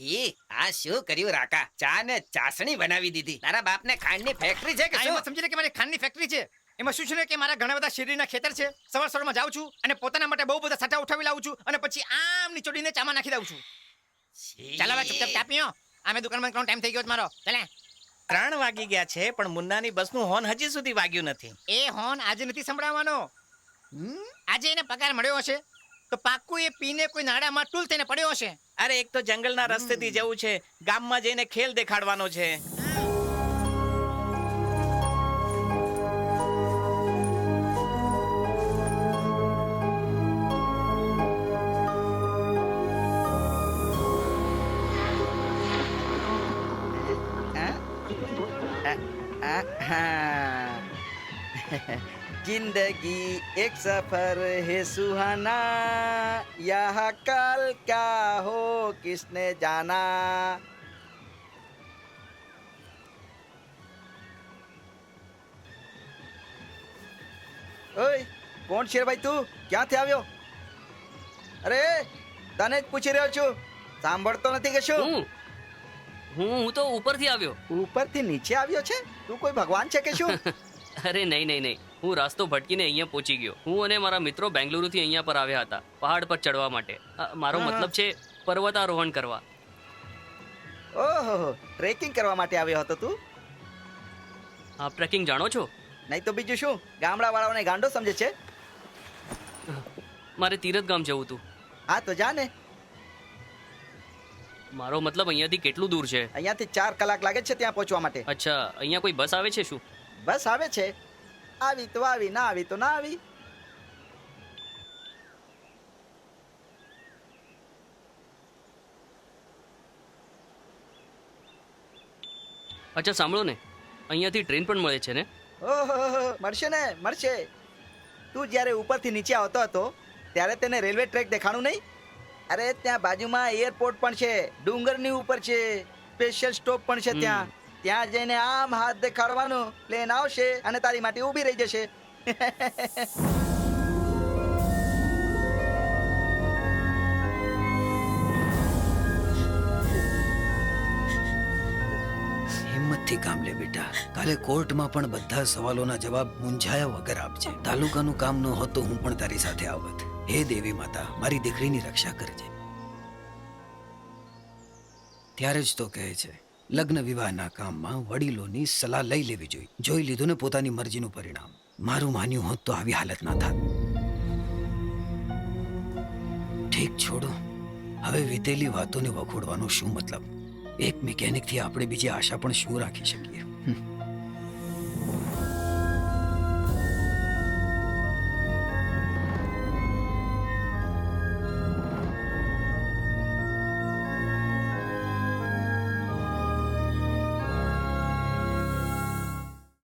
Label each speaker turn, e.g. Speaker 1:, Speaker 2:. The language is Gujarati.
Speaker 1: છી આ શું કર્યું રાકા? ચા ને ચાસણી બનાવી દીધી. તારા બાપને ખાંડની ફેક્ટરી છે કે શું?
Speaker 2: સમજી લે કે મારી ખાંડની ફેક્ટરી છે. એમાં શું છે ને કે મારા ઘણા બધા શેરડીના ખેતર છે. સવાર સવારમાં જાઉં છું અને પોતાના માટે બહુ બધા સાટા ઉઠાવી લાવું છું અને પછી આમ નીચોડીને ચામાં નાખી દઉં છું.
Speaker 1: છી.
Speaker 2: ચાલો હવે ચૂપચાપ ચા પીઓ. આમે દુકાન બંધ કરવાનો ટાઈમ થઈ ગયો મારો. ચાલે.
Speaker 3: ત્રણ વાગી ગયા છે પણ મુન્નાની બસનું હોર્ન હજી સુધી વાગ્યું નથી.
Speaker 2: એ હોર્ન આજે નથી સંભળાવવાનો. આજે એને પગાર મળ્યો હશે. તો પાક્કું એ પીને કોઈ નાડામાં ટૂલ થઈને પડ્યો હશે.
Speaker 3: અરે એક તો જંગલના રસ્તેથી જવું છે. ગામમાં જઈને ખેલ દેખાડવાનો છે.
Speaker 4: जिंदगी एक सफर है सुहाना यह कल क्या हो किसने जाना ઓય કોણ છે ભાઈ તું ક્યાંથી આવ્યો અરે તને જ પૂછી રહ્યો છું સાંભળતો નથી કે શું
Speaker 5: હું હું હું તો ઉપરથી આવ્યો
Speaker 4: ઉપરથી નીચે આવ્યો છે તું કોઈ ભગવાન છે કે શું
Speaker 5: અરે નહીં નહીં નહીં. હું રાસ્તો ભટકીને અહીંયા પહોંચી ગયો. હું અને મારા મિત્રો બેંગલુરુથી અહીંયા પર આવ્યા હતા પહાડ પર ચડવા માટે. મારો મતલબ છે પર્વતારોહણ કરવા.
Speaker 4: ઓહો ટ્રેકિંગ કરવા માટે આવ્યો હતો તું?
Speaker 5: આ ટ્રેકિંગ જાણો છો?
Speaker 4: નહીં તો બીજું શું? ગામડા વાળાઓને ગાંડો સમજે છે?
Speaker 5: મારે તીરથ ગામ જવું હતું.
Speaker 4: હા તો જા ને
Speaker 5: મારો મતલબ અહીંયાથી કેટલું દૂર છે?
Speaker 4: અહીંયાથી ચાર કલાક લાગે છે ત્યાં પહોંચવા માટે.
Speaker 5: અચ્છા અહીંયા કોઈ બસ આવે છે શું?
Speaker 4: બસ આવે છે. આવી તો આવી ના આવી તો ના આવી.
Speaker 5: અચ્છા સાંભળો ને. અહીંયાથી ટ્રેન પણ મળે છે ને?
Speaker 4: ઓહો મળશે ને મળશે. તું જ્યારે ઉપરથી નીચે આવતો હતો ત્યારે તેને રેલવે ટ્રેક દેખાણું નહીં? અરે ત્યાં બાજુમાં એરપોર્ટ પણ છે ડુંગરની ઉપર છે સ્પેશિયલ સ્ટોપ પણ છે ત્યાં. ત્યાં જઈને આમ હાથ દેખાડવાનો પ્લેન આવશે અને તારી માટે ઊભી રહી જશે.
Speaker 6: હિંમતથી કામ લે બેટા. કાલે કોર્ટમાં પણ બધા સવાલોના જવાબ મૂંઝાયા વગર આપજે. તાલુકાનું કામ ન હોત હું પણ તારી સાથે આવત. હે દેવી માતા, મારી દીકરીની રક્ષા કરજે. ત્યારે જ તો કહે છે લગ્ન વિવાહના કામમાં વડીલોની સલાહ લઈ લેવી જોઈએ. જોઈ લીધું ને પોતાની મરજીનું પરિણામ. મારું માન્યું હોત તો આવી હાલત ના થાત. ઠીક, છોડો. હવે વીતેલી વાતોને વખોડવાનો શું મતલબ? એક મિકેનિકથી આપણે બીજી આશા પણ શું રાખી શકીએ.